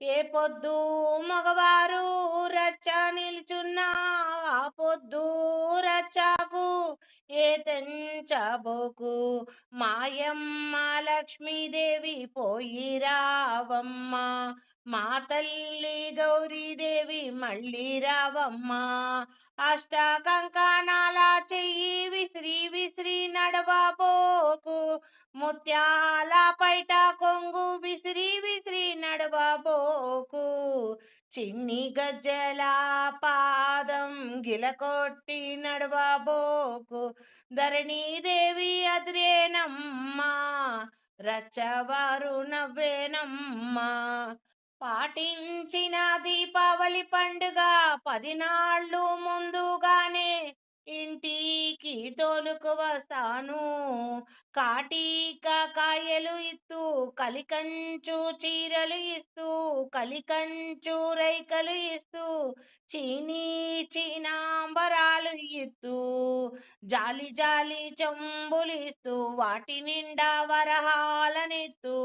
ఏ పొద్దు మగవారు రచ్చ నిల్చున్నా ఆ పొద్దు రచ్చకు ఏ తెంచబోకు? మాయమ్మ లక్ష్మీదేవి పోయి రావమ్మ మా తల్లి గౌరీదేవి మళ్ళీ రావమ్మ. అష్ట కంకణాల చెయ్యి విసిరి విసిరి నడవబోకు ముత్యాల పైట కొంగు విసిరి విసిరి నడవబోకు చిన్ని గజ్జల పాదం గిలకొట్టి నడవబోకు ధరణీదేవి అద్రేనమ్మా రచ్చవారు నవ్వేనమ్మా. పాటించిన దీపావళి పండుగ పదినాళ్ళు ముందుగానే ఇంటికి తోలుకు వస్తాను. కాటిక కాయలు ఇస్తూ కలికంచు చీరలు ఇస్తూ కలికంచూరైకలు ఇస్తూ చీనీ చీనాంబరాలు ఇస్తూ జాలి జాలి చెంబులు ఇస్తూ వాటి నిండా వరహాలనిస్తూ